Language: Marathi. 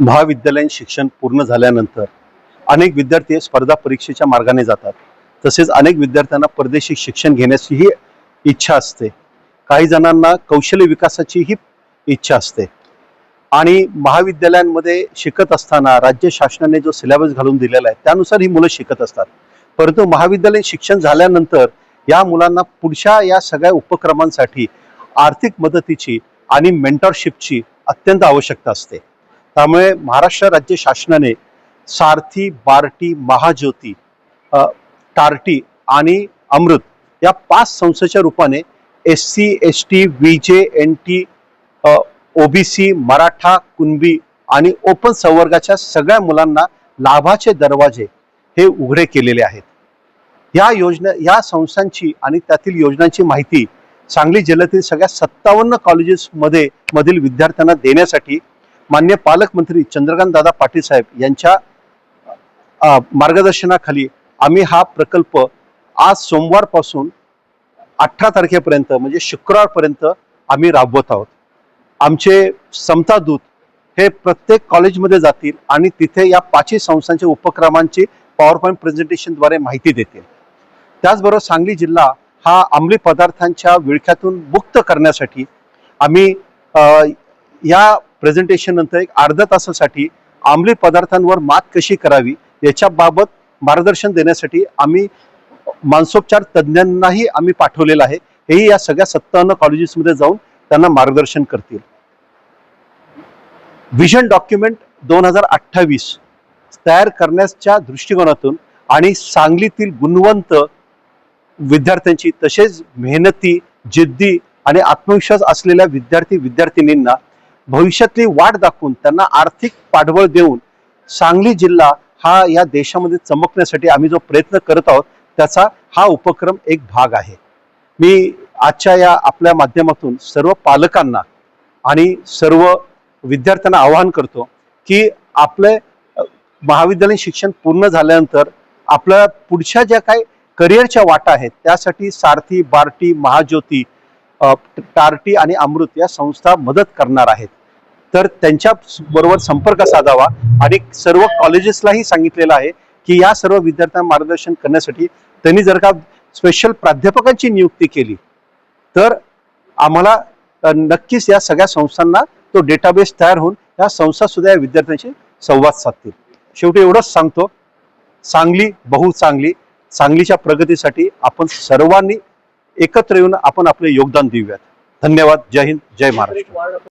महाविद्यालयीन शिक्षण पूर्ण झाल्यानंतर अनेक विद्यार्थी स्पर्धा परीक्षेच्या मार्गाने जातात. तसेच अनेक विद्यार्थ्यांना परदेशी शिक्षण घेण्याचीही इच्छा असते. काही जणांना कौशल्य विकासाचीही इच्छा असते. आणि महाविद्यालयांमध्ये शिकत असताना राज्य शासनाने जो सिलेबस घालून दिलेला आहे त्यानुसार ही मुलं शिकत असतात. परंतु महाविद्यालयीन शिक्षण झाल्यानंतर या मुलांना पुढच्या या सगळ्या उपक्रमांसाठी आर्थिक मदतीची आणि मेंटरशिपची अत्यंत आवश्यकता असते. त्यामुळे महाराष्ट्र राज्य शासनाने सारथी बार्टी महाज्योती टार्टी आणि अमृत या पाच संस्थेच्या रूपाने S C S T V J N T OBC Maratha Kunbi आणि ओपन संवर्गाच्या सगळ्या मुलांना लाभाचे दरवाजे हे उघडे केलेले आहेत. या योजना या संस्थांची आणि त्यातील योजनांची माहिती सांगली जिल्ह्यातील सगळ्या सत्तावन्न कॉलेजेसमध्ये मधील विद्यार्थ्यांना देण्यासाठी मान्य पालकमंत्री चंद्रकांत दादा पाटील साहेब यांच्या मार्गदर्शनाखाली आम्ही हा प्रकल्प आज सोमवारपासून अठरा तारखेपर्यंत म्हणजे शुक्रवारपर्यंत आम्ही राबवत आहोत. आमचे समता दूत हे प्रत्येक कॉलेजमध्ये जातील आणि तिथे या पाचही संस्थांच्या उपक्रमांची पॉवर पॉईंट प्रेझेंटेशनद्वारे माहिती देतील. त्याचबरोबर सांगली जिल्हा हा अंमली पदार्थांच्या विळख्यातून मुक्त करण्यासाठी आम्ही या प्रेझेंटेशन नंतर एक अर्ध्या तासासाठी आम्ली पदार्थांवर मात कशी करावी याच्याबाबत मार्गदर्शन देण्यासाठी आम्ही मानसोपचार तज्ज्ञांनाही आम्ही पाठवलेलं आहे. हेही या सगळ्या सत्तावन्न कॉलेजेसमध्ये जाऊन त्यांना मार्गदर्शन करतील. विजन डॉक्युमेंट दोन हजार अठ्ठावीस तयार करण्याच्या दृष्टिकोनातून आणि सांगलीतील गुणवंत विद्यार्थ्यांची तसेच मेहनती जिद्दी आणि आत्मविश्वास असलेल्या विद्यार्थी विद्यार्थिनींना भविष्यातली वाट दाखवून त्यांना आर्थिक पाठबळ देऊन सांगली जिल्हा हा या देशामध्ये चमकण्यासाठी आम्ही जो प्रयत्न करत आहोत त्याचा हा उपक्रम एक भाग आहे. मी आजच्या या आपल्या माध्यमातून सर्व पालकांना आणि सर्व विद्यार्थ्यांना आवाहन करतो की आपले महाविद्यालयीन शिक्षण पूर्ण झाल्यानंतर आपल्या पुढच्या ज्या काही करिअरच्या वाटा आहेत त्यासाठी सारथी बार्टी महाज्योती टार्टी आणि अमृत या संस्था मदत करणार आहेत. तर त्यांच्या बरोबर संपर्क साधावा. आणि सर्व कॉलेजेसलाही सांगितलेलं आहे की या सर्व विद्यार्थ्यांना मार्गदर्शन करण्यासाठी त्यांनी जर का स्पेशल प्राध्यापकांची नियुक्ती केली तर आम्हाला नक्कीच या सगळ्या संस्थांना तो डेटाबेस तयार होऊन या संस्था सुद्धा या विद्यार्थ्यांशी संवाद साधतील. शेवटी एवढंच सांगतो सांगली बहु चांगली सांगलीच्या प्रगतीसाठी आपण सर्वांनी एकत्र येऊन आपण आपले योगदान देऊयात. धन्यवाद. जय हिंद. जय महाराष्ट्र.